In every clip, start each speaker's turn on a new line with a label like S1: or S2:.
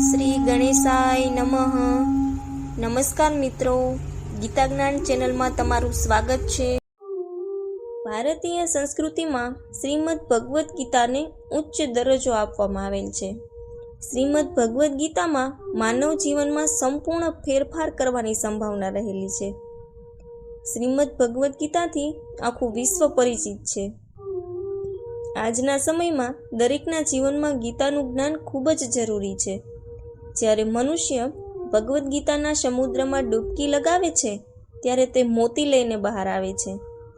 S1: શ્રી ગણેશાય નમઃ. નમસ્કાર મિત્રો. ગીતા જ્ઞાન ચેનલમાં તમારું સ્વાગત છે. ભારતીય સંસ્કૃતિમાં શ્રીમદ ભગવદ્ ગીતાને ઉચ્ચ દરજ્જો આપવામાં આવેલ છે. શ્રીમદ ભગવદ્ ગીતામાં માનવ જીવનમાં સંપૂર્ણ ફેરફાર કરવાની સંભાવના રહેલી છે. શ્રીમદ ભગવદ્ ગીતાથી આખું વિશ્વ પરિચિત છે. આજના સમયમાં દરેકના જીવનમાં ગીતાનું જ્ઞાન ખૂબ જ જરૂરી છે. જ્યારે મનુષ્ય ભગવદ્ ગીતાના સમુદ્રમાં ડૂબકી લગાવે છે, ત્યારે તે મોતી લઈને બહાર આવે છે.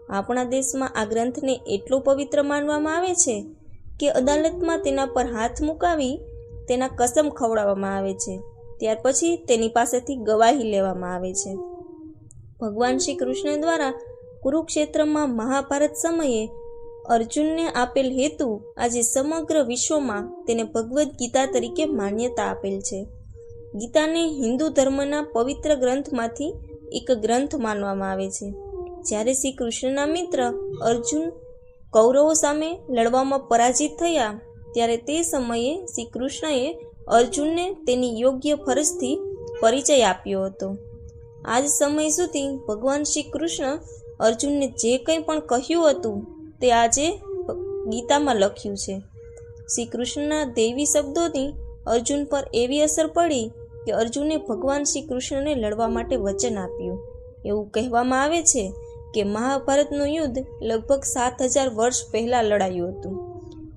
S1: આપણા દેશમાં આ ગ્રંથને એટલો પવિત્ર માનવામાં આવે છે કે અદાલતમાં તેના પર હાથ મુકાવી તેના કસમ ખવડાવવામાં આવે છે. ત્યાર પછી તેની પાસેથી ગવાહી લેવામાં આવે છે. ભગવાન શ્રી કૃષ્ણ દ્વારા કુરુક્ષેત્રમાં મહાભારત સમયે અર્જુનને આપેલ હેતુ આજે સમગ્ર વિશ્વમાં તેને ભગવદ્ ગીતા તરીકે માન્યતા આપેલ છે. ગીતાને હિન્દુ ધર્મના પવિત્ર ગ્રંથમાંથી એક ગ્રંથ માનવામાં આવે છે. જ્યારે શ્રી કૃષ્ણના મિત્ર અર્જુન કૌરવો સામે લડવામાં પરાજિત થયા, ત્યારે તે સમયે શ્રી કૃષ્ણએ અર્જુનને તેની યોગ્ય ફરજથી પરિચય આપ્યો હતો. આજ સમય સુધી ભગવાન શ્રી કૃષ્ણ અર્જુનને જે કંઈ પણ કહ્યું હતું તે આજે ગીતામાં લખ્યું છે. શ્રી કૃષ્ણના દૈવી શબ્દોની અર્જુન પર એવી અસર પડી કે અર્જુને ભગવાન શ્રી કૃષ્ણને લડવા માટે વચન આપ્યું. એવું કહેવામાં આવે છે કે મહાભારતનું યુદ્ધ લગભગ સાત હજાર વર્ષ પહેલાં લડાયું હતું.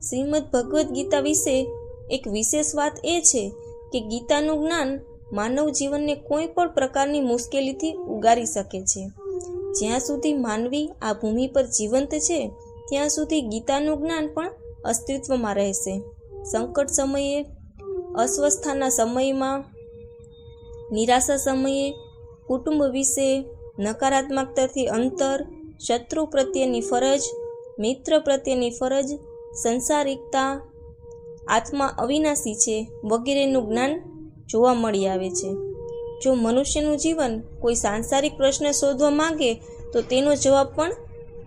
S1: શ્રીમદ ભગવદ્ ગીતા વિશે એક વિશેષ વાત એ છે કે ગીતાનું જ્ઞાન માનવ જીવનને કોઈ પણ પ્રકારની મુશ્કેલીથી ઉગારી શકે છે. જ્યાં સુધી માનવી આ ભૂમિ પર જીવંત છે ત્યાં સુધી ગીતાનું જ્ઞાન પણ અસ્તિત્વમાં રહેશે. સંકટ સમયે, અસ્વસ્થતાના સમયમાં, નિરાશા સમયે, કુટુંબ વિશે, નકારાત્મકતાથી અંતર, શત્રુ પ્રત્યેની ફરજ, મિત્ર પ્રત્યેની ફરજ, સંસારિકતા, આત્મા અવિનાશી છે વગેરેનું જ્ઞાન જોવા મળી આવે છે. જો મનુષ્યનું જીવન કોઈ સાંસારિક પ્રશ્ન શોધવા માંગે, તો તેનો જવાબ પણ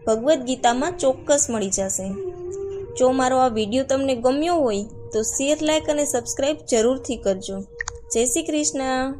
S1: ભગવદ્ ગીતામાં ચોક્કસ મળી જશે. જો મારો આ વીડિયો તમને ગમ્યો હોય, તો શેર લાઈક અને સબસ્ક્રાઈબ જરૂરથી કરજો. જય શ્રી કૃષ્ણ.